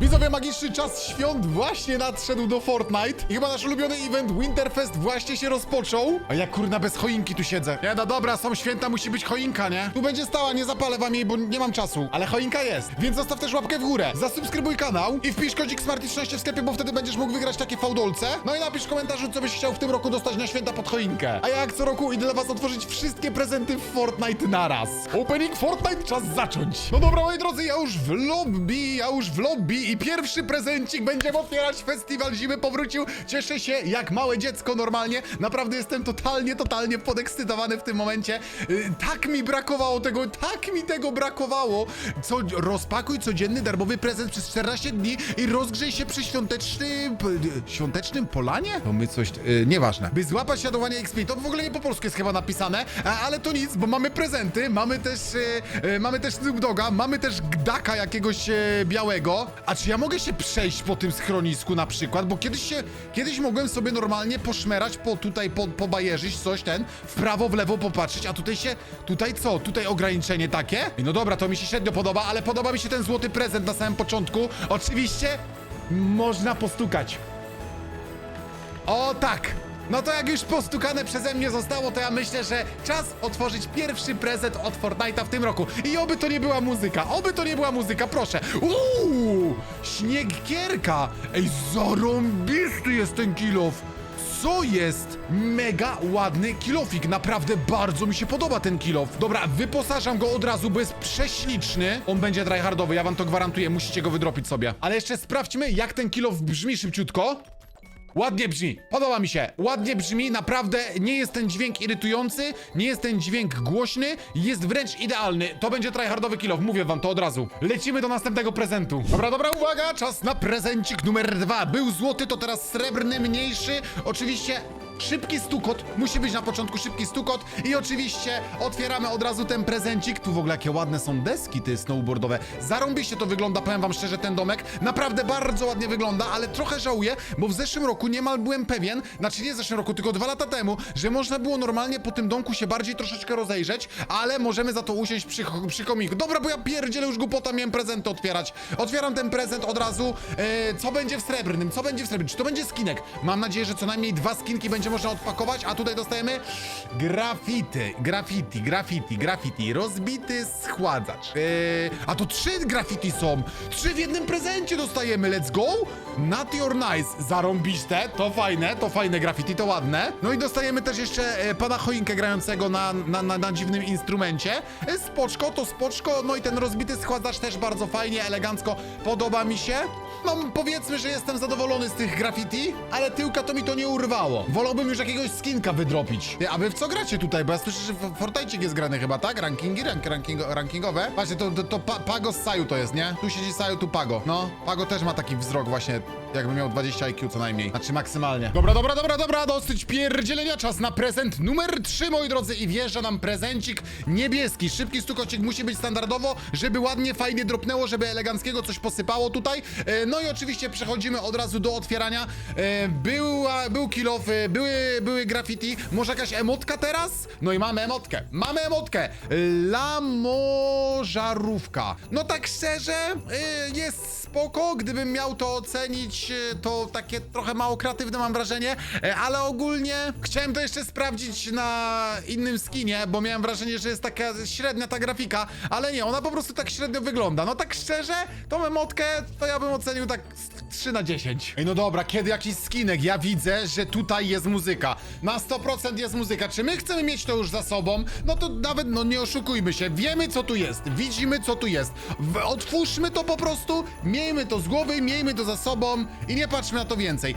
Widzowie, magiczny czas świąt właśnie nadszedł do Fortnite i chyba nasz ulubiony event Winterfest właśnie się rozpoczął. A ja kurna bez choinki tu siedzę. Nie, no dobra, są święta, musi być choinka, nie? Tu będzie stała, nie zapalę wam jej, bo nie mam czasu. Ale choinka jest, więc zostaw też łapkę w górę. Zasubskrybuj kanał i wpisz kodzik Smarty13 w sklepie, bo wtedy będziesz mógł wygrać takie fałdolce. No i napisz w komentarzu, co byś chciał w tym roku dostać na święta pod choinkę. A ja jak co roku idę dla was otworzyć wszystkie prezenty w Fortnite naraz. Opening Fortnite, czas zacząć. No dobra, moi drodzy, ja już w lobby, ja już w lobby i pierwszy prezencik będziemy otwierać. Festiwal zimy powrócił. Cieszę się jak małe dziecko normalnie. Naprawdę jestem totalnie, totalnie podekscytowany w tym momencie. Yy, tak mi brakowało tego, tak mi tego brakowało. Co, rozpakuj codzienny darmowy prezent przez 14 dni i rozgrzej się przy świątecznym, p- świątecznym polanie? To my coś, yy, nieważne. By złapać siadowanie XP, to w ogóle nie po polsku jest chyba napisane, ale to nic, bo mamy prezenty, mamy też, yy, mamy też Snoop Doga, mamy też Gdaka jakiegoś yy, białego. A czy ja mogę się przejść po tym schronisku na przykład? Bo kiedyś się, kiedyś mogłem sobie normalnie poszmerać po tutaj, po, pobajerzyć coś ten, w prawo, w lewo popatrzeć, a tutaj się, tutaj co? Tutaj ograniczenie takie? No dobra, to mi się średnio podoba, ale podoba mi się ten złoty prezent na samym początku. Oczywiście można postukać. O tak! No to jak już postukane przeze mnie zostało, to ja myślę, że czas otworzyć pierwszy prezent od Fortnite'a w tym roku. I oby to nie była muzyka, oby to nie była muzyka, proszę. Uuu! Śniegierka! Ej, zarąbisty jest ten kilof! Co jest? Mega ładny kilofik. Naprawdę bardzo mi się podoba ten kilof. Dobra, wyposażam go od razu, bo jest prześliczny. On będzie tryhardowy, ja wam to gwarantuję. Musicie go wydropić sobie. Ale jeszcze sprawdźmy, jak ten kilof brzmi szybciutko. Ładnie brzmi, podoba mi się. Ładnie brzmi, naprawdę nie jest ten dźwięk irytujący, nie jest ten dźwięk głośny, jest wręcz idealny. To będzie tryhardowy kilof, mówię wam to od razu. Lecimy do następnego prezentu. Dobra, dobra, uwaga, czas na prezencik numer dwa. Był złoty, to teraz srebrny, mniejszy. Oczywiście Szybki stukot, musi być na początku szybki stukot i oczywiście otwieramy od razu ten prezencik. Tu w ogóle jakie ładne są deski ty snowboardowe. Zarąbiście to wygląda, powiem wam szczerze, ten domek. Naprawdę bardzo ładnie wygląda, ale trochę żałuję, bo w zeszłym roku niemal byłem pewien, znaczy nie w zeszłym roku, tylko dwa lata temu, że można było normalnie po tym domku się bardziej troszeczkę rozejrzeć, ale możemy za to usiąść przy, przy komiku. Dobra, bo ja pierdzielę już głupota, miałem prezenty otwierać. Otwieram ten prezent od razu. E, co będzie w srebrnym? Co będzie w srebrnym? Czy to będzie skinek? Mam nadzieję, że co najmniej dwa skinki będzie można odpakować, a tutaj dostajemy grafity, graffiti, graffiti, graffiti, rozbity schładzacz. Eee, a to trzy graffiti są! Trzy w jednym prezencie dostajemy, let's go! Not your nice, zarąbiste, to fajne, to fajne graffiti, to ładne. No i dostajemy też jeszcze e, pana choinkę grającego na, na, na, na dziwnym instrumencie. E, spoczko, to spoczko, no i ten rozbity schładzacz też bardzo fajnie, elegancko, podoba mi się. No powiedzmy, że jestem zadowolony z tych graffiti, ale tyłka to mi to nie urwało. Wolałbym już jakiegoś skinka wydropić. Ty, a wy w co gracie tutaj? Bo ja słyszę, że w- Fortnite jest grany chyba, tak? Rankingi, rank, ranking, rankingowe? Właśnie, to, to, to pa, Pago z Saju to jest, nie? Tu siedzi Saju, tu Pago. No, Pago też ma taki wzrok właśnie, jakby miał 20 IQ co najmniej. Znaczy maksymalnie. Dobra, dobra, dobra, dobra, dosyć pierdzielenia. Czas na prezent numer 3, moi drodzy. I wjeżdża nam prezencik niebieski. Szybki stukocik musi być standardowo, żeby ładnie, fajnie dropnęło, żeby eleganckiego coś posypało tutaj. E, No i oczywiście przechodzimy od razu do otwierania. E, Była, był kill off, e, były, były graffiti. Może jakaś emotka teraz? No i mamy emotkę. Mamy emotkę. Lamożarówka. No tak szczerze, e, jest spoko. Gdybym miał to ocenić, e, to takie trochę mało kreatywne mam wrażenie, e, ale ogólnie chciałem to jeszcze sprawdzić na innym skinie, bo miałem wrażenie, że jest taka średnia ta grafika, ale nie, ona po prostu tak średnio wygląda. No tak szczerze, tą emotkę to ja bym ocenił tak 3 na 10. Ej, no dobra, kiedy jakiś skinek, ja widzę, że tutaj jest muzyka. Na 100% jest muzyka. Czy my chcemy mieć to już za sobą? No to nawet, no nie oszukujmy się, wiemy co tu jest, widzimy co tu jest. W, otwórzmy to po prostu, miejmy to z głowy, miejmy to za sobą i nie patrzmy na to więcej.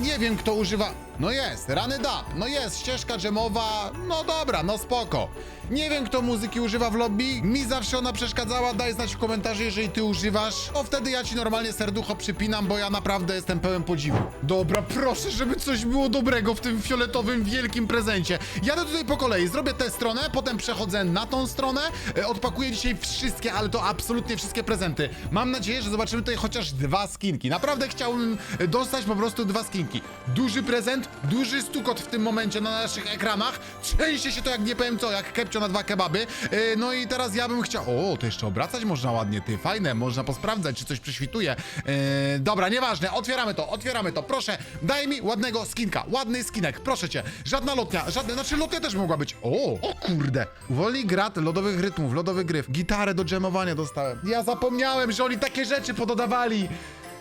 Nie wiem, kto używa... No jest, rany dub, no jest, ścieżka dżemowa, no dobra, no spoko. Nie wiem, kto muzyki używa w lobby, mi zawsze ona przeszkadzała, daj znać w komentarzu, jeżeli ty używasz, to wtedy ja ci normalnie serducho przypinam, bo ja naprawdę jestem pełen podziwu. Dobra, proszę, żeby coś było dobrego w tym fioletowym, wielkim prezencie. Jadę tutaj po kolei, zrobię tę stronę, potem przechodzę na tą stronę, e, odpakuję dzisiaj wszystkie, ale to absolutnie wszystkie prezenty. Mam nadzieję, że zobaczymy tutaj chociaż dwa skinki. Naprawdę chciałbym e, dostać po prostu dwa skinki. Duży prezent, duży stukot w tym momencie na naszych ekranach. Trzęsie się to jak nie powiem co, jak kepcio na dwa kebaby. Yy, no i teraz ja bym chciał... O, to jeszcze obracać można ładnie, ty, fajne, można posprawdzać, czy coś prześwituje. Yy, dobra, nieważne, otwieramy to, otwieramy to, proszę, daj mi ładnego skinka, ładny skinek, proszę cię. Żadna lotnia, żadne, znaczy lotnia też mogła być. O, o kurde. Uwolnij grat lodowych rytmów, lodowy gryf, gitarę do dżemowania dostałem. Ja zapomniałem, że oni takie rzeczy pododawali.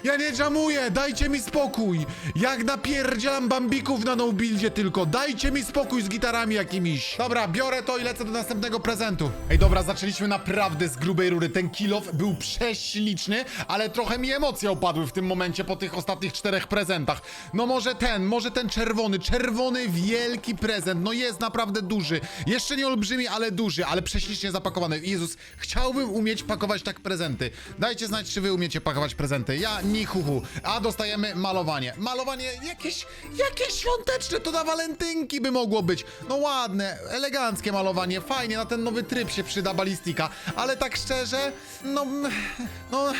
Ja nie dżamuję, dajcie mi spokój! Jak napierdzielam bambików na no-buildzie tylko, dajcie mi spokój z gitarami jakimiś. Dobra, biorę to i lecę do następnego prezentu. Ej, dobra, zaczęliśmy naprawdę z grubej rury. Ten kilof był prześliczny, ale trochę mi emocje opadły w tym momencie po tych ostatnich czterech prezentach. No może ten, może ten czerwony, czerwony wielki prezent, no jest naprawdę duży. Jeszcze nie olbrzymi, ale duży, ale prześlicznie zapakowany. Jezus, chciałbym umieć pakować tak prezenty. Dajcie znać, czy wy umiecie pakować prezenty. Ja ni A dostajemy malowanie. Malowanie jakieś, jakieś świąteczne, to na walentynki by mogło być. No ładne, eleganckie malowanie, fajnie, na ten nowy tryb się przyda balistika. Ale tak szczerze, no, no...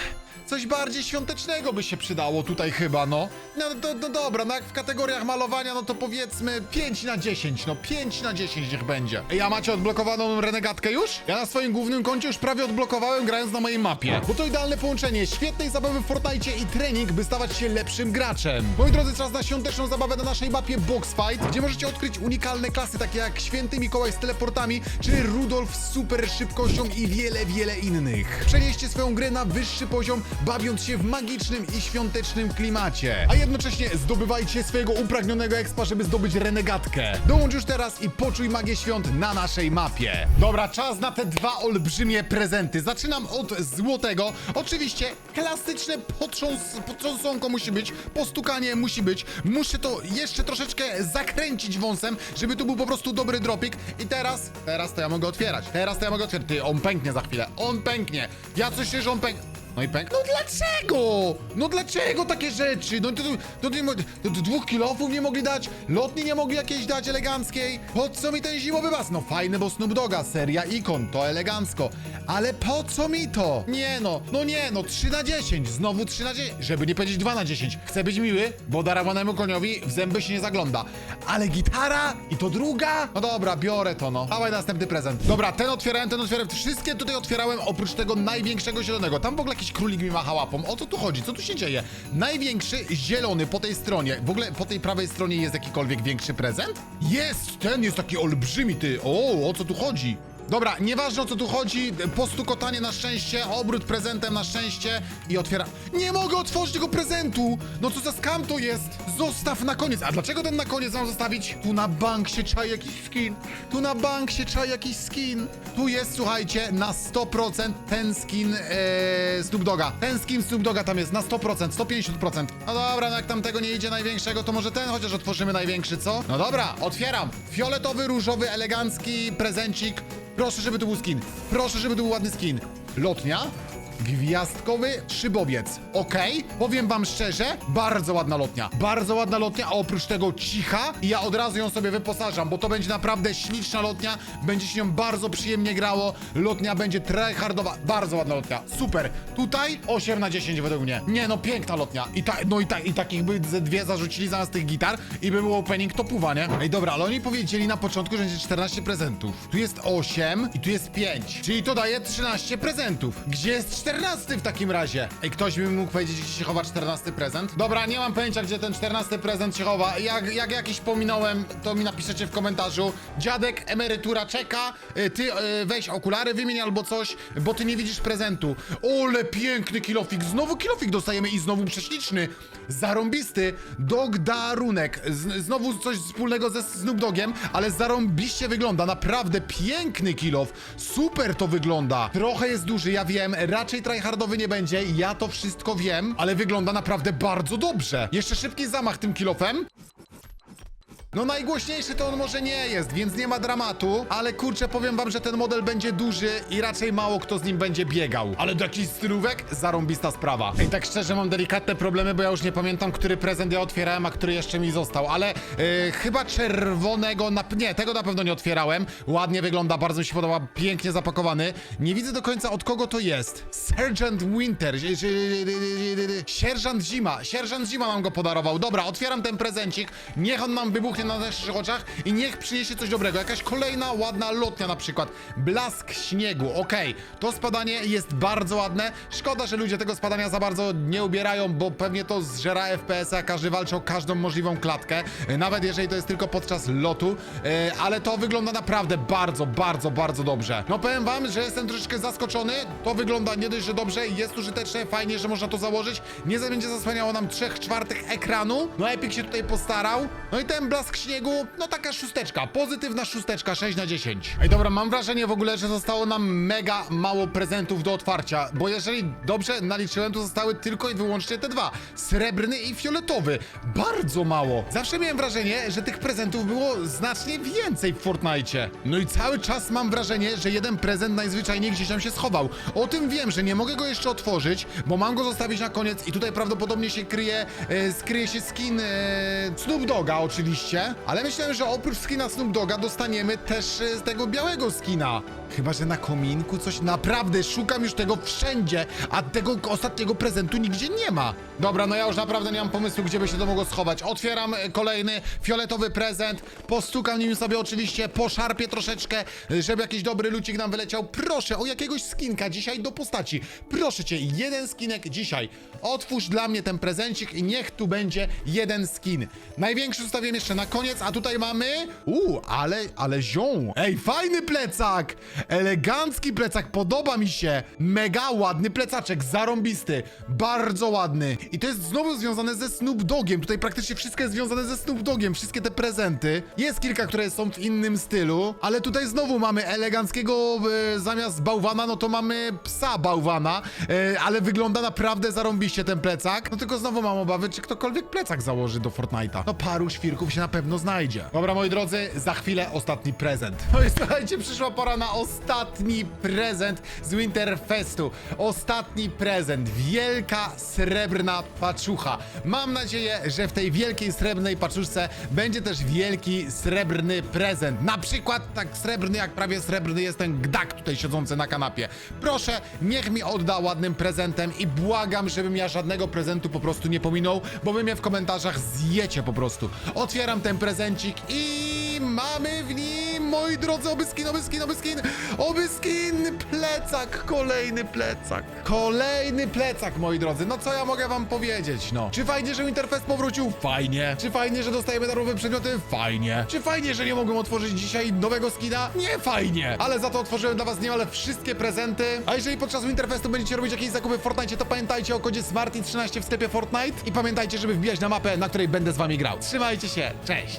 Coś bardziej świątecznego by się przydało tutaj chyba, no. No, no, no dobra, no jak w kategoriach malowania, no to powiedzmy 5 na 10, no 5 na 10 niech będzie. Ej, a macie odblokowaną renegatkę już? Ja na swoim głównym koncie już prawie odblokowałem grając na mojej mapie. Bo to idealne połączenie świetnej zabawy w Fortnite i trening, by stawać się lepszym graczem. Moi drodzy, czas na świąteczną zabawę na naszej mapie Box Fight, gdzie możecie odkryć unikalne klasy, takie jak Święty Mikołaj z teleportami, czy Rudolf z super szybkością i wiele, wiele innych. Przenieście swoją grę na wyższy poziom, bawiąc się w magicznym i świątecznym klimacie. A jednocześnie zdobywajcie swojego upragnionego expa, żeby zdobyć renegatkę. Dołącz już teraz i poczuj magię świąt na naszej mapie. Dobra, czas na te dwa olbrzymie prezenty. Zaczynam od złotego. Oczywiście klasyczne potrząs potrząsonko musi być, postukanie musi być. Muszę to jeszcze troszeczkę zakręcić wąsem, żeby tu był po prostu dobry dropik. I teraz, teraz to ja mogę otwierać. Teraz to ja mogę otwierać. Ty, on pęknie za chwilę. On pęknie. Ja coś czuję, że on pęknie. No i pęk. No dlaczego? No dlaczego takie rzeczy? No to, to, to, to, to, dwóch kilofów nie mogli dać, lotni nie mogli jakiejś dać eleganckiej. Po co mi ten zimowy bas? No fajny, bo Snoop Doga, seria ikon, to elegancko. Ale po co mi to? Nie no, no nie no, 3 na 10, znowu 3 na 10, żeby nie powiedzieć 2 na 10. Chcę być miły, bo darowanemu koniowi w zęby się nie zagląda. Ale gitara i to druga? No dobra, biorę to no. Dawaj następny prezent. Dobra, ten otwierałem, ten otwierałem, wszystkie tutaj otwierałem oprócz tego największego zielonego. Tam w ogóle jakiś królik mi macha łapą. O co tu chodzi? Co tu się dzieje? Największy zielony po tej stronie. W ogóle po tej prawej stronie jest jakikolwiek większy prezent? Jest! Ten jest taki olbrzymi, ty. O, o co tu chodzi? Dobra, nieważne o co tu chodzi, postukotanie na szczęście, obrót prezentem na szczęście i otwiera... Nie mogę otworzyć tego prezentu! No co za skam to jest? Zostaw na koniec. A dlaczego ten na koniec mam zostawić? Tu na bank się czai jakiś skin. Tu na bank się czai jakiś skin. Tu jest, słuchajcie, na 100% ten skin ee, Snoop Doga. Ten skin Snoop Doga tam jest na 100%, 150%. No dobra, no jak tam tego nie idzie największego, to może ten chociaż otworzymy największy, co? No dobra, otwieram. Fioletowy, różowy, elegancki prezencik. Proszę, żeby to był skin. Proszę, żeby to był ładny skin. Lotnia. Gwiazdkowy szybowiec. Okej, powiem wam szczerze, bardzo ładna lotnia. Bardzo ładna lotnia, a oprócz tego cicha i ja od razu ją sobie wyposażam, bo to będzie naprawdę śliczna lotnia, będzie się nią bardzo przyjemnie grało, lotnia będzie tryhardowa, bardzo ładna lotnia, super. Tutaj 8 na 10 według mnie. Nie no, piękna lotnia. I ta, no i, ta, i takich by ze dwie zarzucili zamiast tych gitar i by był opening topuwa, nie? Ej, dobra, ale oni powiedzieli na początku, że będzie 14 prezentów. Tu jest 8 i tu jest 5, czyli to daje 13 prezentów. Gdzie jest 14 w takim razie? Ej, ktoś mi mógł powiedzieć, gdzie się chowa 14 prezent? Dobra, nie mam pojęcia, gdzie ten 14 prezent się chowa. Jak, jak jakiś pominąłem, to mi napiszecie w komentarzu. Dziadek, emerytura czeka, y, ty y, weź okulary, wymień albo coś, bo ty nie widzisz prezentu. Ole, piękny kilofik, znowu kilofik dostajemy i znowu prześliczny. Zarąbisty dog darunek. Znowu coś wspólnego ze Snoop Dogiem, ale zarąbiście wygląda. Naprawdę piękny kilof. Super to wygląda. Trochę jest duży, ja wiem. Raczej tryhardowy nie będzie. Ja to wszystko wiem, ale wygląda naprawdę bardzo dobrze. Jeszcze szybki zamach tym kilofem. No najgłośniejszy to on może nie jest, więc nie ma dramatu, ale kurczę, powiem wam, że ten model będzie duży i raczej mało kto z nim będzie biegał. Ale do jakichś stylówek? Zarąbista sprawa. I tak szczerze mam delikatne problemy, bo ja już nie pamiętam, który prezent ja otwierałem, a który jeszcze mi został, ale yy, chyba czerwonego, na... nie, tego na pewno nie otwierałem. Ładnie wygląda, bardzo mi się podoba, pięknie zapakowany. Nie widzę do końca od kogo to jest. Sergeant Winter, zi- zi- sierżant Zima, sierżant Zima nam go podarował. Dobra, otwieram ten prezencik, niech on nam wybuchnie na naszych oczach i niech przyniesie coś dobrego. Jakaś kolejna ładna lotnia na przykład. Blask śniegu, okej. To spadanie jest bardzo ładne. Szkoda, że ludzie tego spadania za bardzo nie ubierają, bo pewnie to zżera FPS-a, każdy walczy o każdą możliwą klatkę, nawet jeżeli to jest tylko podczas lotu, e, ale to wygląda naprawdę bardzo, bardzo, bardzo dobrze. No powiem wam, że jestem troszeczkę zaskoczony, to wygląda nie dość, że dobrze, jest użyteczne, fajnie, że można to założyć, nie będzie zasłaniało nam 3 czwartych ekranu, no Epic się tutaj postarał, no i ten blask śniegu, no taka szósteczka, pozytywna szósteczka, 6 na 10. Ej dobra, mam wrażenie w ogóle, że zostało nam mega mało prezentów do otwarcia, bo jeżeli dobrze naliczyłem, to zostały tylko i wyłącznie te dwa, srebrny i fioletowy, bardzo mało. Zawsze miałem wrażenie, że tych prezentów było znacznie więcej w Fortnite. No i cały czas mam wrażenie, że jeden prezent najzwyczajniej gdzieś tam się schował. O tym wiem, że nie mogę go jeszcze otworzyć, bo mam go zostawić na koniec i tutaj prawdopodobnie się kryje, e, skryje się skin e, Snoop Doga oczywiście, ale myślałem, że oprócz skina Snoop Doga dostaniemy też e, z tego białego skina. Chyba, że na kominku coś naprawdę szukam już tego wszędzie, a tego ostatniego prezentu nigdzie nie ma. Dobra, no ja już naprawdę nie mam pomysłu, gdzie by się to mogło schować. Otwieram e, kolejny fioletowy prezent, postukam nim sobie oczywiście, poszarpię troszeczkę, e, żeby jakiś dobry lucik nam wyleciał. Proszę o jakiegoś skinka dzisiaj do postaci. Proszę cię, jeden skinek dzisiaj. Otwórz dla mnie ten prezencik i niech tu będzie jeden skin. Największy zostawiłem jeszcze na koniec, a tutaj mamy... Uuu, ale, ale zią. Ej, fajny plecak! Elegancki plecak, podoba mi się. Mega ładny plecaczek, zarąbisty. Bardzo ładny. I to jest znowu związane ze Snoop Dogiem. Tutaj praktycznie wszystko jest związane ze Snoop Dogiem, wszystkie te prezenty. Jest kilka, które są w innym stylu, ale tutaj znowu mamy eleganckiego, e, zamiast bałwana, no to mamy psa bałwana, e, ale wygląda naprawdę zarąbiście ten plecak. No tylko znowu mam obawy, czy ktokolwiek plecak założy do Fortnite'a. No paru świrków się na pewno znajdzie. Dobra, moi drodzy, za chwilę ostatni prezent. No i słuchajcie, przyszła pora na ostatni prezent z Winterfestu. Ostatni prezent. Wielka srebrna paczucha. Mam nadzieję, że w tej wielkiej srebrnej paczuszce będzie też wielki srebrny prezent. Na przykład tak srebrny, jak prawie srebrny jest ten gdak tutaj siedzący na kanapie. Proszę, niech mi odda ładnym prezentem i błagam, żebym ja żadnego prezentu po prostu nie pominął, bo wy mnie w komentarzach zjecie po prostu. Otwieram ten prezencik i mamy w nim, moi drodzy, oby skin, oby skin, oby skin, oby skin, plecak, kolejny plecak. Kolejny plecak, moi drodzy. No co ja mogę wam powiedzieć, no? Czy fajnie, że Winterfest powrócił? Fajnie. Czy fajnie, że dostajemy darmowe przedmioty? Fajnie. Czy fajnie, że nie mogłem otworzyć dzisiaj nowego skina? Nie fajnie. Ale za to otworzyłem dla was niemal wszystkie prezenty. A jeżeli podczas Winterfestu będziecie robić jakieś zakupy w Fortnite, to pamiętajcie o kodzie SMARTY13 w sklepie Fortnite i pamiętajcie, żeby wbijać na mapę, na której będę z wami grał. Trzymajcie się, cześć!